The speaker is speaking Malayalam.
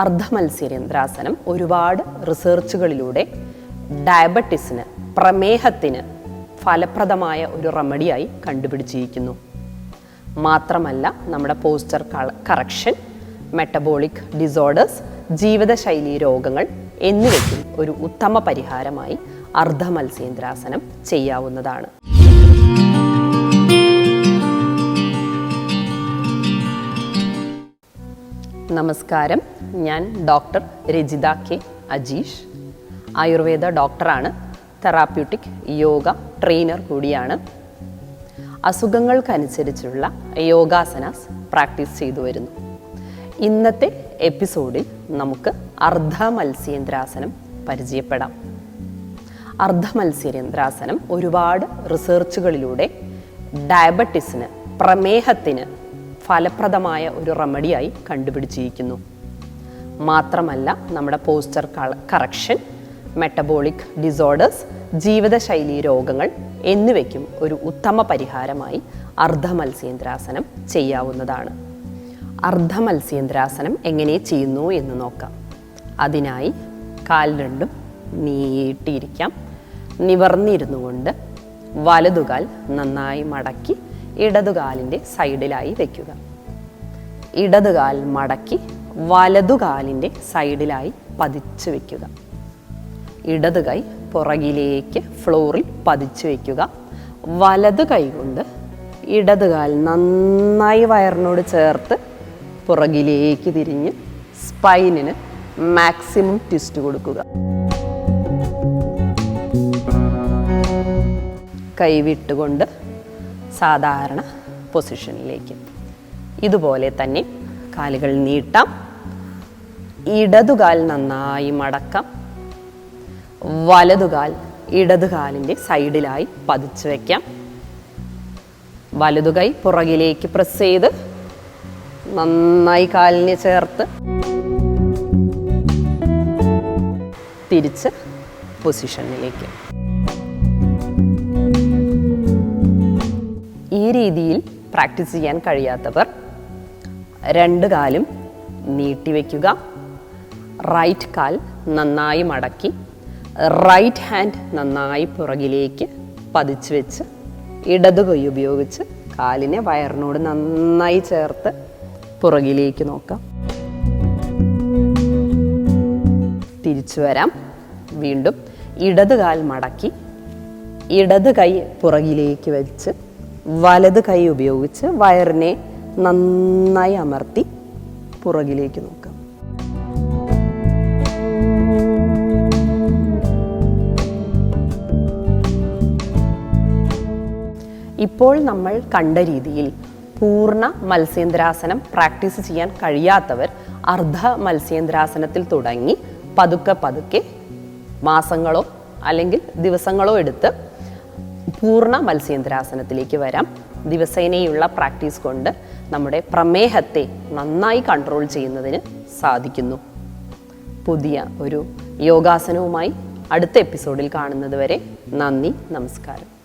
അർദ്ധമത്സ്യരേന്ദ്രാസനം ഒരുപാട് റിസർച്ചുകളിലൂടെ ഡയബറ്റിസിന് പ്രമേഹത്തിന് ഫലപ്രദമായ ഒരു റെമഡിയായി കണ്ടുപിടിച്ചിരിക്കുന്നു. മാത്രമല്ല നമ്മുടെ പോസ്റ്റർ കറക്ഷൻ മെറ്റബോളിക് ഡിസോർഡേഴ്സ് ജീവിതശൈലി രോഗങ്ങൾ എന്നിവയ്ക്കും ഒരു ഉത്തമ പരിഹാരമായി അർദ്ധമത്സ്യേന്ദ്രാസനം ചെയ്യാവുന്നതാണ്. നമസ്കാരം. ഞാൻ ഡോക്ടർ രജിത കെ അജീഷ്. ആയുർവേദ ഡോക്ടറാണ്. തെറാപ്യൂട്ടിക് യോഗ ട്രെയിനർ കൂടിയാണ്. അസുഖങ്ങൾക്കനുസരിച്ചുള്ള യോഗാസനാസ് പ്രാക്ടീസ് ചെയ്തു വരുന്നു. ഇന്നത്തെ എപ്പിസോഡിൽ നമുക്ക് അർദ്ധ മത്സ്യേന്ദ്രാസനം പരിചയപ്പെടാം. അർദ്ധ മത്സ്യേന്ദ്രാസനം ഒരുപാട് റിസർച്ചുകളിലൂടെ ഡയബറ്റിസിന് പ്രമേഹത്തിന് ഫലപ്രദമായ ഒരു റെമഡിയായി കണ്ടുപിടിച്ചിരിക്കുന്നു. മാത്രമല്ല നമ്മുടെ പോസ്റ്റർ കറക്ഷൻ മെറ്റബോളിക് ഡിസോർഡേഴ്സ് ജീവിതശൈലി രോഗങ്ങൾ എന്നിവയ്ക്കും ഒരു ഉത്തമ പരിഹാരമായി അർദ്ധമത്സ്യേന്ദ്രാസനം ചെയ്യാവുന്നതാണ്. അർദ്ധമത്സ്യേന്ദ്രാസനം എങ്ങനെ ചെയ്യുന്നു എന്ന് നോക്കാം. അതിനായി കാൽ രണ്ടും നീട്ടിയിരിക്കാം. നിവർന്നിരുന്നു കൊണ്ട് വലതുകാൽ നന്നായി മടക്കി ഇടതുകാലിന്റെ സൈഡിലായി വയ്ക്കുക ഇടതുകാൽ മടക്കി വലതുകാലിന്റെ സൈഡിലായി പതിച്ചു വയ്ക്കുക ഇടത് കൈ പുറകിലേക്ക് ഫ്ലോറിൽ പതിച്ചു വയ്ക്കുക വലത് കൈ കൊണ്ട് ഇടതുകാൽ നന്നായി വയറിനോട് ചേർത്ത് പുറകിലേക്ക് തിരിഞ്ഞ് സ്പൈനിന് മാക്സിമം ട്വിസ്റ്റ് കൊടുക്കുക. കൈ വിട്ടുകൊണ്ട് സാധാരണ പൊസിഷനിലേക്ക് ഇതുപോലെ തന്നെ കാലുകൾ നീട്ടാം. ഇടതുകാൽ നന്നായി മടക്കാം. വലതുകാൽ ഇടതുകാലിന്റെ സൈഡിലായി പതിച്ചു വയ്ക്കാം വലതുകൈ പുറകിലേക്ക് പ്രസ് ചെയ്ത് നന്നായി കാലിനെ ചേർത്ത് തിരിച്ച് പൊസിഷനിലേക്ക് രീതിയിൽ പ്രാക്ടീസ് ചെയ്യാൻ കഴിയാത്തവർ രണ്ട് കാലും നീട്ടിവെക്കുക റൈറ്റ് കാൽ നന്നായി മടക്കി റൈറ്റ് ഹാൻഡ് നന്നായി പുറകിലേക്ക് പതിച്ചു വെച്ച് ഇടത് കൈ ഉപയോഗിച്ച് കാലിനെ വയറിനോട് നന്നായി ചേർത്ത് പുറകിലേക്ക് നോക്കാം. തിരിച്ചു വരാം. വീണ്ടും ഇടത് കാൽ മടക്കി ഇടത് കൈ പുറകിലേക്ക് വെച്ച് വലത് കൈ ഉപയോഗിച്ച് വയറിനെ നന്നായി അമർത്തി പുറകിലേക്ക് നോക്കാം. ഇപ്പോൾ നമ്മൾ കണ്ട രീതിയിൽ പൂർണ മത്സ്യേന്ദ്രാസനം പ്രാക്ടീസ് ചെയ്യാൻ കഴിയാത്തവർ അർദ്ധ മത്സ്യേന്ദ്രാസനത്തിൽ തുടങ്ങി പതുക്കെ പതുക്കെ മാസങ്ങളോ അല്ലെങ്കിൽ ദിവസങ്ങളോ എടുത്ത് പൂർണ മത്സ്യേന്ദ്രാസനത്തിലേക്ക് വരാം. ദിവസേനയുള്ള പ്രാക്ടീസ് കൊണ്ട് നമ്മുടെ പ്രമേഹത്തെ നന്നായി കൺട്രോൾ ചെയ്യുന്നതിന് സാധിക്കുന്നു. പുതിയ ഒരു യോഗാസനവുമായി അടുത്ത എപ്പിസോഡിൽ കാണുന്നത് വരെ നന്ദി നമസ്കാരം.